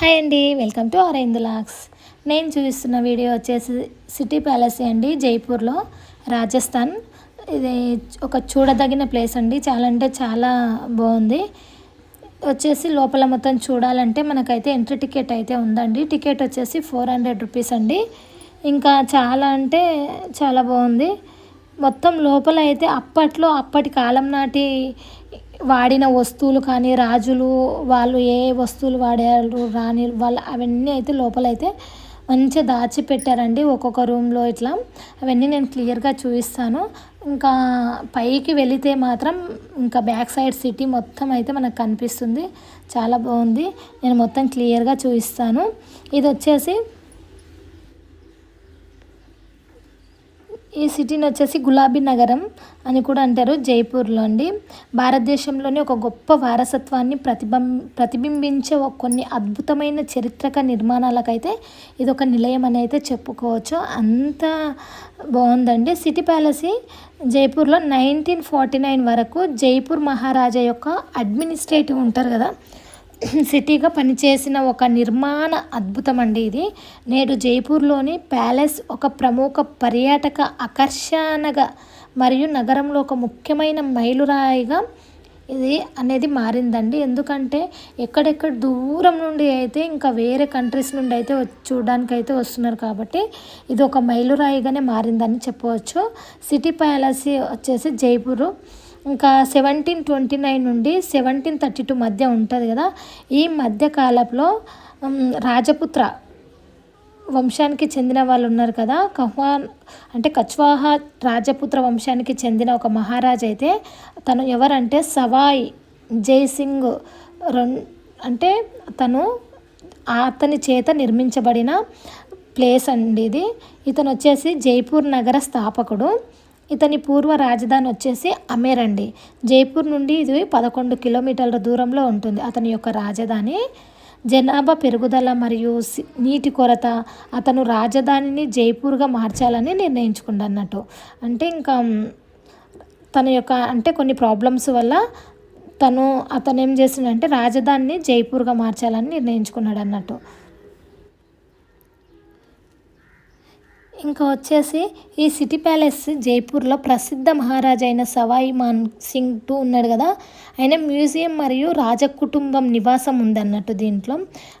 Hi అండి welcome to అరైంద్ lakhs. నేను చూపిస్తున్న వీడియో వచ్చేసి సిటీ ప్యాలెస్ అండి జైపూర్లో రాజస్థాన్. ఇది ఒక చూడదగిన ప్లేస్ అండి చాలా అంటే చాలా బాగుంది. వచ్చేసి లోపల మొత్తం చూడాలంటే మనకైతే ఎంట్రీ టికెట్ అయితే ఉందండి. టికెట్ వచ్చేసి ఫోర్ హండ్రెడ్ రూపీస్ అండి. ఇంకా చాలా అంటే చాలా బాగుంది. మొత్తం లోపల అయితే అప్పట్లో అప్పటి కాలం నాటి వాడిన వస్తువులు కానీ రాజులు వాళ్ళు ఏ వస్తువులు వాడారు రాని వాళ్ళు అవన్నీ అయితే లోపలైతే మంచిగా దాచిపెట్టారండి ఒక్కొక్క రూమ్లో ఇట్లా. అవన్నీ నేను క్లియర్గా చూపిస్తాను. ఇంకా పైకి వెళితే మాత్రం ఇంకా బ్యాక్ సైడ్ సిటీ మొత్తం అయితే మనకు కనిపిస్తుంది. చాలా బాగుంది. నేను మొత్తం క్లియర్గా చూపిస్తాను. ఇది వచ్చేసి ఈ సిటీని వచ్చేసి గులాబీ నగరం అని కూడా అంటారు జైపూర్లో అండి. భారతదేశంలోని ఒక గొప్ప వారసత్వాన్ని ప్రతిబం ప్రతిబింబించే కొన్ని అద్భుతమైన చరిత్రక నిర్మాణాలకైతే ఇది ఒక నిలయం అని అయితే చెప్పుకోవచ్చు. అంత బాగుందండి. సిటీ ప్యాలెస్ జైపూర్లో నైన్టీన్ ఫార్టీ నైన్ వరకు జైపూర్ మహారాజా యొక్క అడ్మినిస్ట్రేటివ్ ఉంటారు కదా సిటీగా పనిచేసిన ఒక నిర్మాణ అద్భుతం అండి ఇది. నేడు జైపూర్లోని ప్యాలెస్ ఒక ప్రముఖ పర్యాటక ఆకర్షణగా మరియు నగరంలో ఒక ముఖ్యమైన మైలురాయిగా ఇది అనేది మారిందండి. ఎందుకంటే ఎక్కడెక్కడ దూరం నుండి అయితే ఇంకా వేరే కంట్రీస్ నుండి అయితే చూడడానికి అయితే వస్తున్నారు కాబట్టి ఇది ఒక మైలురాయిగానే మారిందని చెప్పవచ్చు. సిటీ ప్యాలెస్ వచ్చేసి జైపూరు. ఇంకా సెవెంటీన్ ట్వంటీ నైన్ నుండి సెవెంటీన్ థర్టీ టూ మధ్య ఉంటుంది కదా. ఈ మధ్య కాలంలో రాజపుత్ర వంశానికి చెందిన వాళ్ళు ఉన్నారు కదా. కహ్వాన్ అంటే కచ్వాహా రాజపుత్ర వంశానికి చెందిన ఒక మహారాజ్ అయితే తను ఎవరంటే సవాయ్ జైసింగ్ రెం అంటే తను అతని చేత నిర్మించబడిన ప్లేస్ అండి ఇది. ఇతను వచ్చేసి జైపూర్ నగర స్థాపకుడు. ఇతని పూర్వ రాజధాని వచ్చేసి అమేర్ అండి. జైపూర్ నుండి ఇది పదకొండు కిలోమీటర్ల దూరంలో ఉంటుంది. అతని యొక్క రాజధాని జనాభా పెరుగుదల మరియు నీటి కొరత అతను రాజధానిని జైపూర్గా మార్చాలని నిర్ణయించుకుంటా అన్నట్టు అంటే ఇంకా తన యొక్క అంటే కొన్ని ప్రాబ్లమ్స్ వల్ల తను అతను ఏం చేసిండంటే రాజధానిని జైపూర్గా మార్చాలని నిర్ణయించుకున్నాడు అన్నట్టు ఇంకా వచ్చేసి ఈ సిటీ ప్యాలెస్ జైపూర్లో ప్రసిద్ధ మహారాజా అయిన సవాయి మాన్ సింగ్ టూ ఉన్నాడు కదా. ఆయన మ్యూజియం మరియు రాజకుటుంబం నివాసం ఉందన్నట్టు దీంట్లో.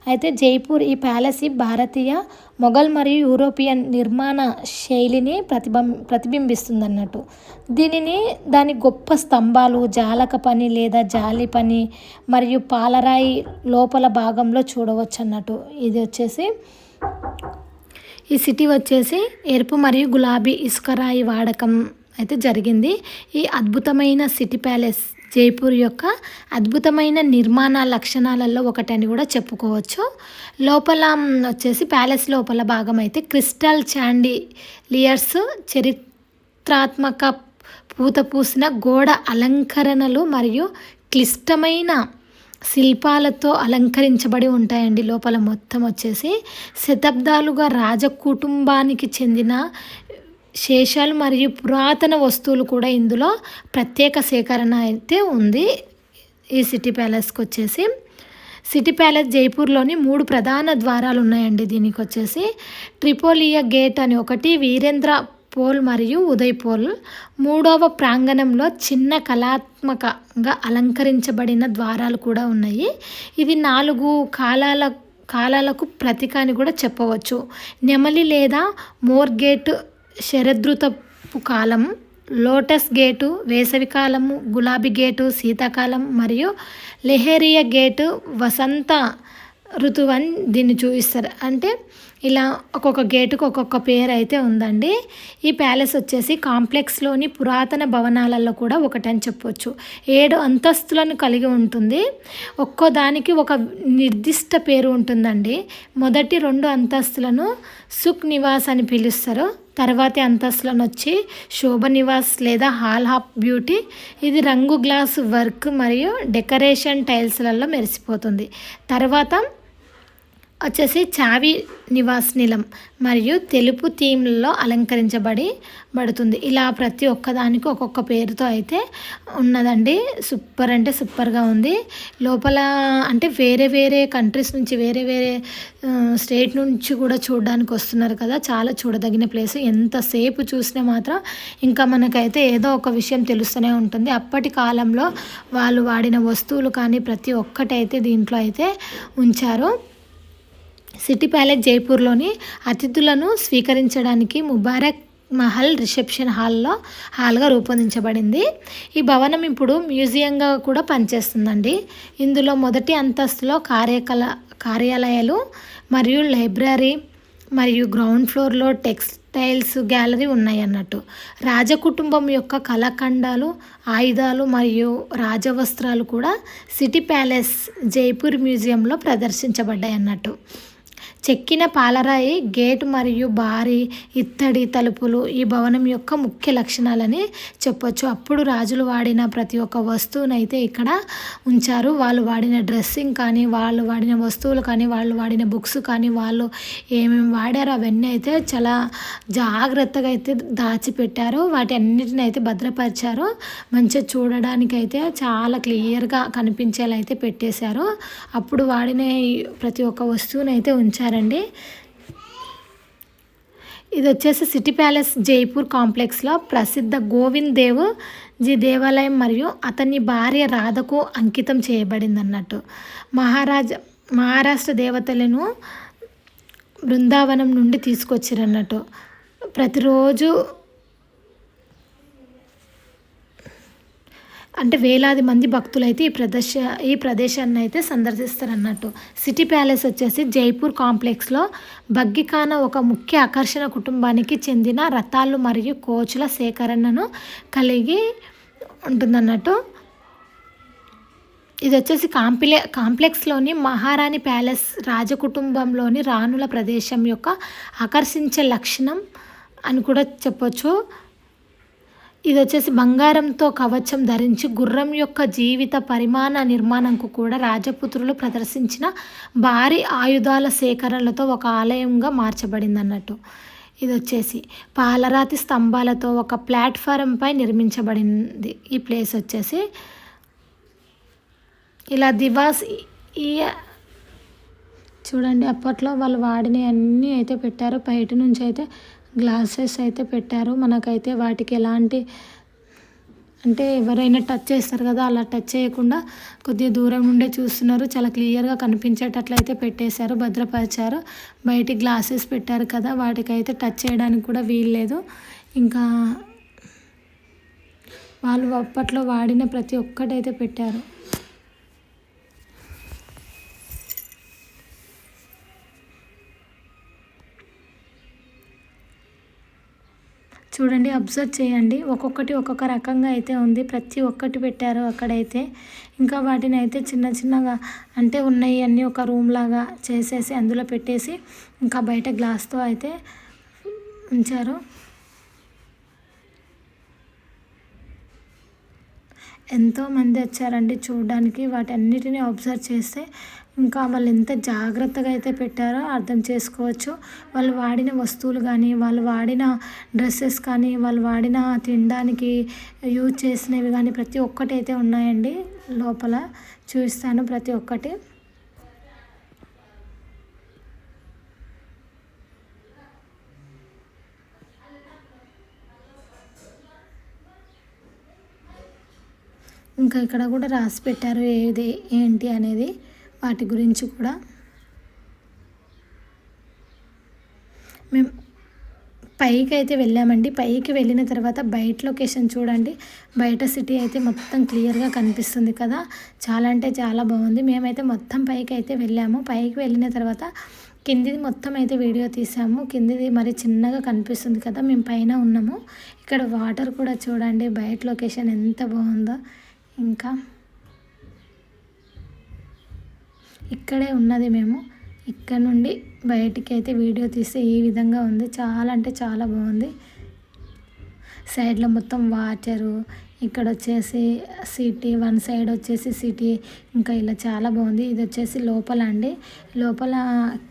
అయితే జైపూర్ ఈ ప్యాలెస్ భారతీయ మొఘల్ మరియు యూరోపియన్ నిర్మాణ శైలిని ప్రతిబం ప్రతిబింబిస్తుంది అన్నట్టు దీనిని దాని గొప్ప స్తంభాలు జాలక పని లేదా జాలి పని మరియు పాలరాయి లోపల భాగంలో చూడవచ్చు అన్నట్టు ఇది వచ్చేసి ఈ సిటీ వచ్చేసి ఎరుపు మరియు గులాబీ ఇసుకరాయి వాడకం అయితే జరిగింది. ఈ అద్భుతమైన సిటీ ప్యాలెస్ జైపూర్ యొక్క అద్భుతమైన నిర్మాణ లక్షణాలలో ఒకటని కూడా చెప్పుకోవచ్చు. లోపల వచ్చేసి ప్యాలెస్ లోపల భాగం అయితే క్రిస్టల్ చాండీ లియర్స్ చరిత్రాత్మక పూత పూసిన గోడ అలంకరణలు మరియు క్లిష్టమైన శిల్పాలతో అలంకరించబడి ఉంటాయండి. లోపల మొత్తం వచ్చేసి శతాబ్దాలుగా రాజ కుటుంబానికి చెందిన శేషాలు మరియు పురాతన వస్తువులు కూడా ఇందులో ప్రత్యేక సేకరణ అయితే ఉంది. ఈ సిటీ ప్యాలెస్కి వచ్చేసి సిటీ ప్యాలెస్ జైపూర్లోని మూడు ప్రధాన ద్వారాలు ఉన్నాయండి దీనికి వచ్చేసి ట్రిపోలియా గేట్ అని ఒకటి వీరేంద్ర పోల్ మరియు ఉదయ్ పోల్ మూడవ ప్రాంగణంలో చిన్న కళాత్మకంగా అలంకరించబడిన ద్వారాలు కూడా ఉన్నాయి. ఇది నాలుగు కాలాల కాలాలకు ప్రతీక అని కూడా చెప్పవచ్చు. నెమలి లేదా మోర్గేట్ శరదృతపు కాలం లోటస్ గేటు వేసవికాలము గులాబీ గేటు శీతాకాలం మరియు లెహేరియా గేటు వసంత ఋతువు అని దీన్ని చూపిస్తారు. అంటే ఇలా ఒక్కొక్క గేటుకు ఒక్కొక్క పేరు అయితే ఉందండి. ఈ ప్యాలెస్ వచ్చేసి కాంప్లెక్స్లోని పురాతన భవనాలలో కూడా ఒకటని చెప్పొచ్చు. ఏడు అంతస్తులను కలిగి ఉంటుంది. ఒక్కో దానికి ఒక నిర్దిష్ట పేరు ఉంటుందండి. మొదటి రెండు అంతస్తులను సుఖ్ నివాస్ అని పిలుస్తారు. తర్వాతి అంతస్తులను వచ్చి శోభ నివాస్ లేదా హాల్ హాఫ్ బ్యూటీ. ఇది రంగు గ్లాస్ వర్క్ మరియు డెకరేషన్ టైల్స్లలో మెరిసిపోతుంది. తర్వాత వచ్చేసి చావి నివాస్ నిలం మరియు తెలుపు థీమ్లలో అలంకరించబడి పడుతుంది. ఇలా ప్రతి ఒక్కదానికి ఒక్కొక్క పేరుతో అయితే ఉన్నదండి. సూపర్ అంటే సూపర్గా ఉంది. లోపల అంటే వేరే వేరే కంట్రీస్ నుంచి వేరే వేరే స్టేట్ నుంచి కూడా చూడడానికి వస్తున్నారు కదా. చాలా చూడదగిన ప్లేస్. ఎంతసేపు చూసినా మాత్రం ఇంకా మనకైతే ఏదో ఒక విషయం తెలుస్తూనే ఉంటుంది. అప్పటి కాలంలో వాళ్ళు వాడిన వస్తువులు కానీ ప్రతి ఒక్కటైతే దీంట్లో అయితే ఉంచారు. సిటీ ప్యాలెస్ జైపూర్లోని అతిథులను స్వీకరించడానికి ముబారక్ మహల్ రిసెప్షన్ హాల్లో హాల్గా రూపొందించబడింది. ఈ భవనం ఇప్పుడు మ్యూజియంగా కూడా పనిచేస్తుందండి. ఇందులో మొదటి అంతస్తులో కార్యకల కార్యాలయాలు మరియు లైబ్రరీ మరియు గ్రౌండ్ ఫ్లోర్లో టెక్స్టైల్స్ గ్యాలరీ ఉన్నాయి అన్నట్టు రాజకుటుంబం యొక్క కళాఖండాలు ఆయుధాలు మరియు రాజవస్త్రాలు కూడా సిటీ ప్యాలెస్ జైపూర్ మ్యూజియంలో ప్రదర్శించబడ్డాయి అన్నట్టు చెక్కిన పాలరాయి గేట్ మరియు భారీ ఇత్తడి తలుపులు ఈ భవనం యొక్క ముఖ్య లక్షణాలని చెప్పొచ్చు. అప్పుడు రాజులు వాడిన ప్రతి ఒక్క వస్తువునైతే ఇక్కడ ఉంచారు. వాళ్ళు వాడిన డ్రెస్సింగ్ కానీ వాళ్ళు వాడిన వస్తువులు కానీ వాళ్ళు వాడిన బుక్స్ కానీ వాళ్ళు ఏమేమి వాడారో అవన్నీ అయితే చాలా జాగ్రత్తగా అయితే దాచిపెట్టారు. వాటి అన్నిటిని అయితే భద్రపరిచారు. మంచిగా చూడడానికి అయితే చాలా క్లియర్గా కనిపించేలా అయితే పెట్టేశారు. అప్పుడు వాడిన ప్రతి ఒక్క వస్తువునైతే ఉంచారు. చేశారండి ఇది వచ్చేసి సిటీ ప్యాలెస్ జైపూర్ కాంప్లెక్స్లో ప్రసిద్ధ గోవింద్ దేవ్ జీ దేవాలయం మరియు అతని భార్య రాధకు అంకితం చేయబడింది అన్నట్టు మహారాజ మహారాష్ట్ర దేవతలను బృందావనం నుండి తీసుకొచ్చారన్నట్టు. ప్రతిరోజు అంటే వేలాది మంది భక్తులు అయితే ఈ ప్రదేశ ఈ ప్రదేశాన్ని అయితే సందర్శిస్తారు అన్నట్టు సిటీ ప్యాలెస్ వచ్చేసి జైపూర్ కాంప్లెక్స్లో బగ్గికాన ఒక ముఖ్య ఆకర్షణ కుటుంబానికి చెందిన రథాలు మరియు కోచ్ల సేకరణను కలిగి ఉంటుందన్నట్టు. ఇది వచ్చేసి కాంప్లె కాంప్లెక్స్లోని మహారాణి ప్యాలెస్ రాజకుటుంబంలోని రాణుల ప్రదేశం యొక్క ఆకర్షించే లక్షణం అని కూడా చెప్పొచ్చు. ఇది వచ్చేసి బంగారంతో కవచం ధరించి గుర్రం యొక్క జీవిత పరిమాణ నిర్మాణంకు కూడా రాజపుత్రులు ప్రదర్శించిన భారీ ఆయుధాల సేకరణలతో ఒక ఆలయంగా మార్చబడింది అన్నట్టు ఇది వచ్చేసి పాలరాతి స్తంభాలతో ఒక ప్లాట్ఫారంపై నిర్మించబడింది. ఈ ప్లేస్ వచ్చేసి ఇలా దివాస్ ఈ చూడండి అప్పట్లో వాళ్ళు వాడిని అన్నీ అయితే పెట్టారు. బయట నుంచి అయితే గ్లాసెస్ అయితే పెట్టారు. మనకైతే వాటికి ఎలాంటి అంటే ఎవరైనా టచ్ చేస్తారు కదా అలా టచ్ చేయకుండా కొద్దిగా దూరం నుండే చూస్తున్నారు. చాలా క్లియర్గా కనిపించేటట్లయితే పెట్టేశారు భద్రపరిచారు. బయటికి గ్లాసెస్ పెట్టారు కదా వాటికైతే టచ్ చేయడానికి కూడా వీల్లేదు ఇంకా వాళ్ళు అప్పట్లో వాడిన ప్రతి ఒక్కటైతే పెట్టారు. చూడండి అబ్జర్వ్ చేయండి. ఒక్కొక్కటి ఒక్కొక్క రకంగా అయితే ఉంది. ప్రతి ఒక్కటి పెట్టారు అక్కడైతే. ఇంకా వాటిని అయితే చిన్న చిన్నగా అంటే ఉన్నాయి అన్నీ ఒక రూమ్ లాగా చేసేసి అందులో పెట్టేసి ఇంకా బయట గ్లాస్తో అయితే ఉంచారు. ఎంతోమంది వచ్చారండి చూడడానికి. వాటి అన్నిటిని అబ్జర్వ్ చేస్తే ఇంకా వాళ్ళు ఎంత జాగ్రత్తగా అయితే పెట్టారో అర్థం చేసుకోవచ్చు. వాళ్ళు వాడిన వస్తువులు కానీ వాళ్ళు వాడిన డ్రెస్సెస్ కానీ వాళ్ళు వాడిన తినడానికి యూజ్ చేసినవి కానీ ప్రతి ఒక్కటి అయితే ఉన్నాయండి. లోపల చూస్తాను ప్రతి ఒక్కటి. ఇంకా ఇక్కడ కూడా రాసి పెట్టారు ఏది ఏంటి అనేది. వాటి గురించి కూడా. మేము పైకి అయితే వెళ్ళామండి. పైకి వెళ్ళిన తర్వాత బయట లొకేషన్ చూడండి. బయట సిటీ అయితే మొత్తం క్లియర్గా కనిపిస్తుంది కదా. చాలా అంటే చాలా బాగుంది. మేమైతే మొత్తం పైకి అయితే వెళ్ళాము. పైకి వెళ్ళిన తర్వాత కిందిది మొత్తం అయితే వీడియో తీసాము. కిందిది మరి చిన్నగా కనిపిస్తుంది కదా. మేము పైన ఉన్నాము. ఇక్కడ వాటర్ కూడా చూడండి. బయట లొకేషన్ ఎంత బాగుందో. ఇంకా ఇక్కడే ఉన్నది మేము. ఇక్కడ నుండి బయటికి అయితే వీడియో తీస్తే ఈ విధంగా ఉంది. చాలా అంటే చాలా బాగుంది. సైడ్లో మొత్తం వాటరు ఇక్కడ వచ్చేసి సిటీ వన్ సైడ్ వచ్చేసి సిటీ ఇంకా ఇలా చాలా బాగుంది. ఇది వచ్చేసి లోపల అండి. లోపల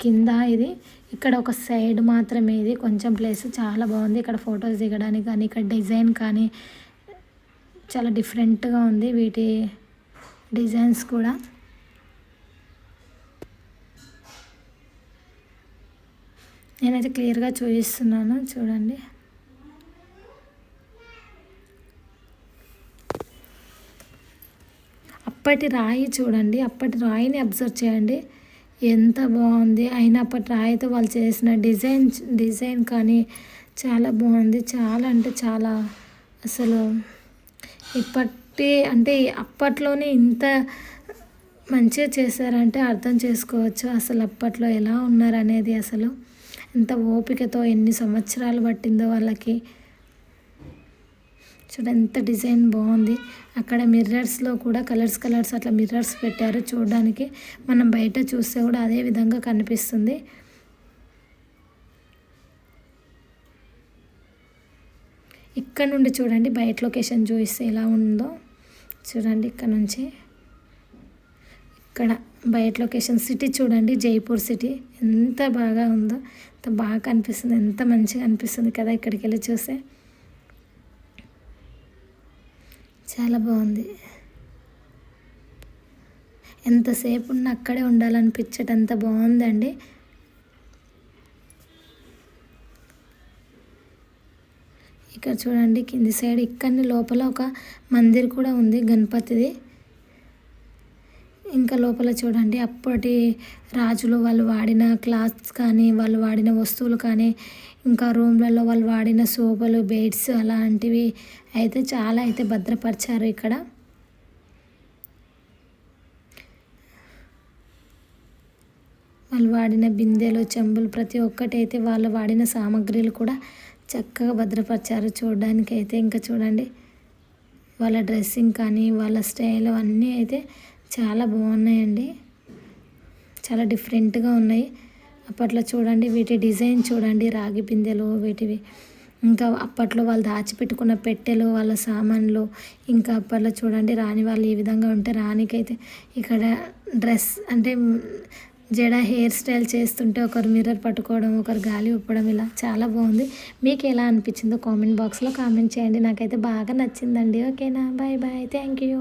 కింద ఇది. ఇక్కడ ఒక సైడ్ మాత్రమే ఇది. కొంచెం ప్లేస్ చాలా బాగుంది. ఇక్కడ ఫొటోస్ దిగడానికి కానీ ఇక్కడ డిజైన్ కానీ చాలా డిఫరెంట్గా ఉంది. వీటి డిజైన్స్ కూడా. నేనైతే క్లియర్గా చూపిస్తున్నాను చూడండి. అప్పటి రాయి చూడండి అప్పటి రాయిని అబ్జర్వ్ చేయండి. ఎంత బాగుంది. అయినా అప్పటి రాయితో వాళ్ళు చేసిన డిజైన్ డిజైన్ కానీ చాలా బాగుంది. చాలా అంటే చాలా అసలు ఇప్పటి అంటే అప్పట్లోనే ఇంత మంచిగా చేశారంటే అర్థం చేసుకోవచ్చు అసలు అప్పట్లో ఎలా ఉన్నారనేది అసలు. ఎంత ఓపికతో ఎన్ని సంవత్సరాలు పట్టిందో వాళ్ళకి. చూడ ఎంత డిజైన్ బాగుంది. అక్కడ మిర్రర్స్లో కూడా కలర్స్ కలర్స్ అట్లా మిర్రర్స్ పెట్టారు చూడడానికి. మనం బయట చూస్తే కూడా అదే విధంగా కనిపిస్తుంది. ఇక్కడ నుండి చూడండి బయట లొకేషన్ చూపిస్తే ఎలా ఉందో. చూడండి ఇక్కడ నుంచి. ఇక్కడ బయట లొకేషన్ సిటీ చూడండి జైపూర్ సిటీ. ఎంత బాగా ఉందో ఎంత బాగా కనిపిస్తుంది ఎంత మంచిగా అనిపిస్తుంది కదా ఇక్కడికి వెళ్ళి చూస్తే. చాలా బాగుంది. ఎంతసేపు ఉన్న అక్కడే ఉండాలనిపించేటంత బాగుందండి. ఇక్కడ చూడండి కింది సైడ్ ఇక్కడిని లోపల ఒక మందిర్ కూడా ఉంది గణపతిది. ఇంకా లోపల చూడండి అప్పటి రాజులు వాళ్ళు వాడిన క్లాత్స్ కానీ వాళ్ళు వాడిన వస్తువులు కానీ ఇంకా రూమ్లలో వాళ్ళు వాడిన సోపలు బెడ్స్ అలాంటివి అయితే చాలా అయితే భద్రపరిచారు ఇక్కడ. వాళ్ళు వాడిన బిందెలు చెంబులు ప్రతి ఒక్కటి అయితే వాళ్ళు వాడిన సామాగ్రిలు కూడా చక్కగా భద్రపరిచారు చూడడానికి అయితే ఇంకా చూడండి వాళ్ళ డ్రెస్సింగ్ కానీ వాళ్ళ స్టైల్ అన్నీ అయితే చాలా బాగున్నాయండి. చాలా డిఫరెంట్గా ఉన్నాయి. అప్పట్లో చూడండి వీటి డిజైన్ చూడండి రాగి బిందెలు వీటివి. ఇంకా అప్పట్లో వాళ్ళు దాచిపెట్టుకున్న పెట్టెలు వాళ్ళ సామాన్లు. ఇంకా అప్పట్లో చూడండి రాని వాళ్ళు ఈ విధంగా ఉంటే రానికైతే ఇక్కడ డ్రెస్ అంటే జడ హెయిర్ స్టైల్ చేస్తుంటే ఒకరు మిర్రర్ పట్టుకోవడం ఒకరు గాలి ఉప్పడం ఇలా చాలా బాగుంది. మీకు ఎలా అనిపించిందో కామెంట్ బాక్స్లో కామెంట్ చేయండి. నాకైతే బాగా నచ్చిందండి. ఓకేనా? Bye bye. Thank you.